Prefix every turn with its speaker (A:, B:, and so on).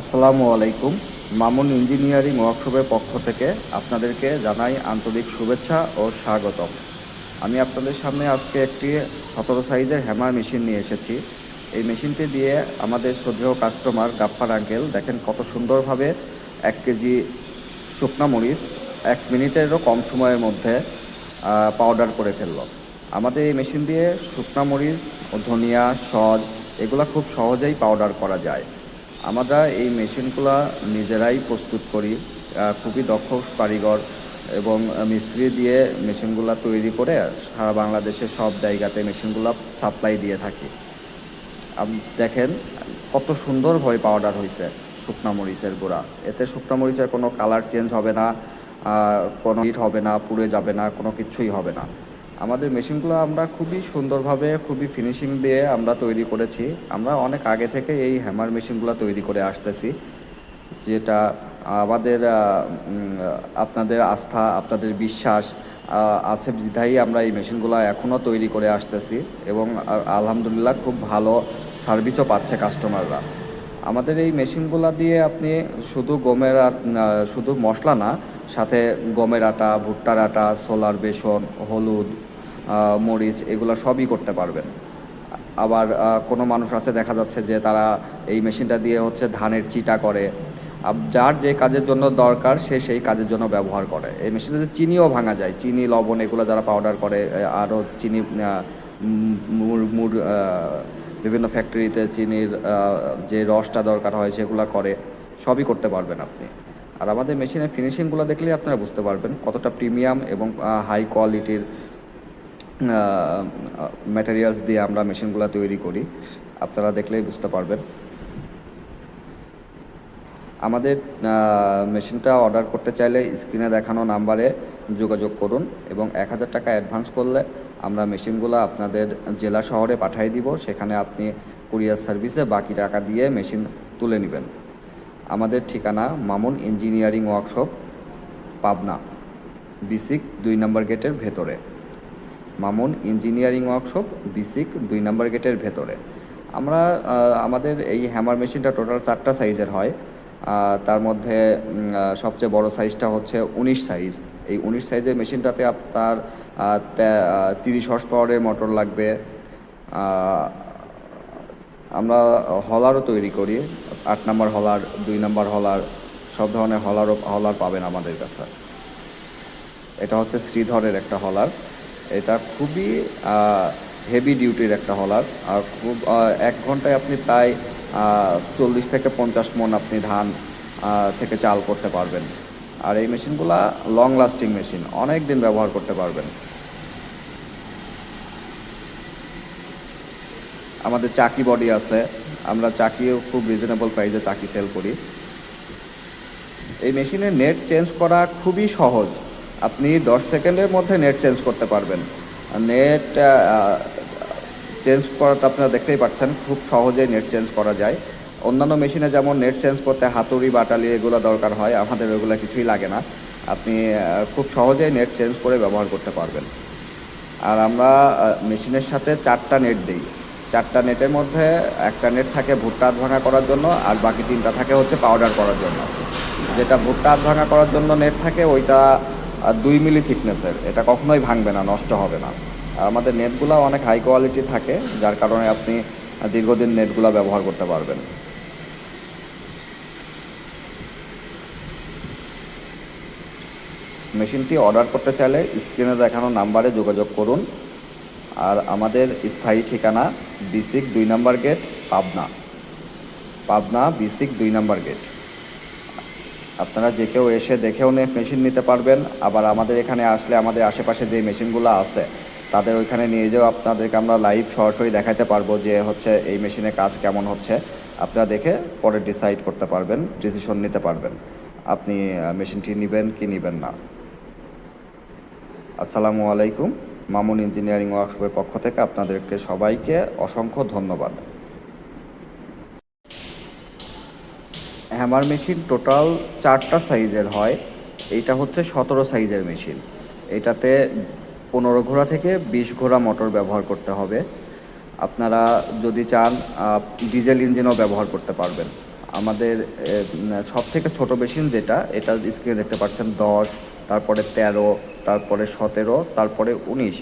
A: আসসালামু আলাইকুম। মামুন ইঞ্জিনিয়ারিং ওয়ার্কশপের পক্ষ থেকে আপনাদেরকে জানাই আন্তরিক শুভেচ্ছা ও স্বাগতম। আমি আপনাদের সামনে আজকে একটি সতেরো সাইজের হ্যামার মেশিন নিয়ে এসেছি। এই মেশিনটি দিয়ে আমাদের শ্রদ্ধেয় কাস্টমার গাপ্পার আঙ্কেল দেখেন কত সুন্দরভাবে এক কেজি শুকনা মরিচ এক মিনিটেরও কম সময়ের মধ্যে পাউডার করে ফেলল। আমাদের এই মেশিন দিয়ে শুকনা মরিচ ও ধনিয়া সজ এগুলা খুব সহজেই পাউডার করা যায়। আমরা এই মেশিনগুলা নিজেরাই প্রস্তুত করি খুবই দক্ষ কারিগর এবং মিস্ত্রি দিয়ে মেশিনগুলো তৈরি করে সারা বাংলাদেশের সব জায়গাতে মেশিনগুলো সাপ্লাই দিয়ে থাকি। দেখেন কত সুন্দরভাবে পাউডার হয়েছে শুকনা মরিচের গুঁড়া। এতে শুকনা মরিচের কোনো কালার চেঞ্জ হবে না কোনো হিট হবে না, পুড়ে যাবে না, কোনো কিছুই হবে না। আমাদের মেশিনগুলো আমরা খুবই সুন্দরভাবে, খুবই ফিনিশিং দিয়ে আমরা তৈরি করেছি। আমরা অনেক আগে থেকে এই হ্যামার মেশিনগুলো তৈরি করে আসতেছি, যেটা আমাদের আপনাদের আস্থা, আপনাদের বিশ্বাস আছে বিধায়ী আমরা এই মেশিনগুলো এখনও তৈরি করে আসতেছি এবং আলহামদুলিল্লাহ খুব ভালো সার্ভিসও পাচ্ছে কাস্টমাররা আমাদের এই মেশিনগুলো দিয়ে আপনি শুধু গমের শুধু মশলা না, সাথে গমের আটা, ভুট্টার আটা, সোলার বেসন, হলুদ মরিচ এগুলো সবই করতে পারবেন। আবার কোনো মানুষ আছে দেখা যাচ্ছে যে তারা এই মেশিনটা দিয়ে হচ্ছে ধানের চিটা করে। যার যে কাজের জন্য দরকার সে সেই কাজের জন্য ব্যবহার করে। এই মেশিনটাতে চিনিও ভাঙা যায়। চিনি লবণ এগুলো যারা পাউডার করে আরও চিনি আহ, বিভিন্ন ফ্যাক্টরিতে চিনির যে রসটা দরকার হয় সেগুলো করে সবই করতে পারবেন আপনি। আর আমাদের মেশিনের ফিনিশিংগুলো দেখলেই আপনারা বুঝতে পারবেন কতটা প্রিমিয়াম এবং হাই কোয়ালিটির ম্যাটেরিয়ালস দিয়ে আমরা মেশিনগুলো তৈরি করি। আপনারা দেখলেই বুঝতে পারবেন। আমাদের মেশিনটা অর্ডার করতে চাইলে স্ক্রিনে দেখানো নাম্বারে যোগাযোগ করুন এবং এক হাজার টাকা অ্যাডভান্স করলে আমরা মেশিনগুলো আপনাদের জেলা শহরে পাঠিয়ে দিব। সেখানে আপনি কুরিয়ার সার্ভিসে বাকি টাকা দিয়ে মেশিন তুলে নেবেন। আমাদের ঠিকানা Mamun engineering workshop Pabna BSCIC দুই নম্বর গেটের ভেতরে। মামুন ইঞ্জিনিয়ারিং ওয়ার্কশপ, বিসিক, দুই নম্বর গেটের ভেতরে। আমরা আমাদের এই হ্যামার মেশিনটা টোটাল চারটা সাইজের হয়। তার মধ্যে সবচেয়ে বড় সাইজটা হচ্ছে উনিশ সাইজ। এই উনিশ সাইজের মেশিনটাতে আপনার তিরিশ হর্স পাওয়ারের মোটর লাগবে। আমরা হলারও তৈরি করি। আট নম্বর হলার দুই নম্বর হলার সব ধরনের হলারও হলার পাবেন আমাদের কাছে। এটা হচ্ছে শ্রীধরের একটা হলার এটা খুবই হেভি ডিউটির একটা হলার আর খুব এক ঘন্টায় আপনি প্রায় চল্লিশ থেকে পঞ্চাশ মন আপনি ধান থেকে চাল করতে পারবেন। আর এই মেশিনগুলা লং লাস্টিং মেশিন অনেক দিন ব্যবহার করতে পারবেন। আমাদের চাকি বডি আছে। আমরা চাকিও খুব রিজনেবল প্রাইসে চাকি সেল করি। এই মেশিনে নেট চেঞ্জ করা খুবই সহজ। আপনি দশ সেকেন্ডের মধ্যে নেট চেঞ্জ করতে পারবেন। নেট চেঞ্জ করাটা আপনারা দেখতেই পাচ্ছেন, খুব সহজেই নেট চেঞ্জ করা যায়। অন্যান্য মেশিনে যেমন নেট চেঞ্জ করতে হাতুড়ি, বাটালি এগুলো দরকার হয়, আমাদের ওগুলো কিছুই লাগে না। আপনি খুব সহজেই নেট চেঞ্জ করে ব্যবহার করতে পারবেন। আর আমরা মেশিনের সাথে চারটা নেট দিই। চারটা নেটের মধ্যে একটা নেট থাকে ভুট্টা ভাঙা করার জন্য, আর বাকি তিনটা থাকে হচ্ছে পাউডার করার জন্য। যেটা ভুট্টা ভাঙা করার জন্য নেট থাকে, ওইটা আহ, দুই মিলি থিকনেসের এটা কখনোই ভাঙবে না নষ্ট হবে না। আর আমাদের নেটগুলো অনেক হাই কোয়ালিটি থাকে যার কারণে আপনি দীর্ঘদিন নেটগুলো ব্যবহার করতে পারবেন। মেশিনটি অর্ডার করতে চাইলে স্ক্রিনে দেখানো নাম্বারে যোগাযোগ করুন। আর আমাদের স্থায়ী ঠিকানা বিসিক দুই নম্বর গেট পাবনা। পাবনা বিসিক দুই নম্বর গেট আপনারা যে কেউ এসে দেখেও নে মেশিন নিতে পারবেন। আবার আমাদের এখানে আসলে আমাদের আশেপাশে যে মেশিনগুলো আছে, তাদের ওইখানে নিয়ে যেও আপনাদেরকে আমরা লাইভ সরাসরি দেখাতে পারব যে হচ্ছে এই মেশিনে কাজ কেমন হচ্ছে। আপনারা দেখে পরে ডিসাইড করতে পারবেন ডিসিশন নিতে পারবেন। আপনি মেশিনটি নেবেন কি নেবেন না। আসসালামু আলাইকুম। মামুন ইঞ্জিনিয়ারিং ওয়ার্কশপের পক্ষ থেকে আপনাদেরকে সবাইকে অসংখ্য ধন্যবাদ। হ্যামার মেশিন টোটাল চারটা সাইজের হয়। এইটা হচ্ছে সতেরো সাইজের মেশিন। এটাতে পনেরো ঘোড়া থেকে বিশ ঘোড়া মোটর ব্যবহার করতে হবে। আপনারা যদি চান ডিজেল ইঞ্জিনও ব্যবহার করতে পারবেন। আমাদের সব থেকে ছোট মেশিন যেটা, এটা স্ক্রিনে দেখতে পাচ্ছেন, দশ, তারপরে তেরো, তারপরে সতেরো, তারপরে উনিশ।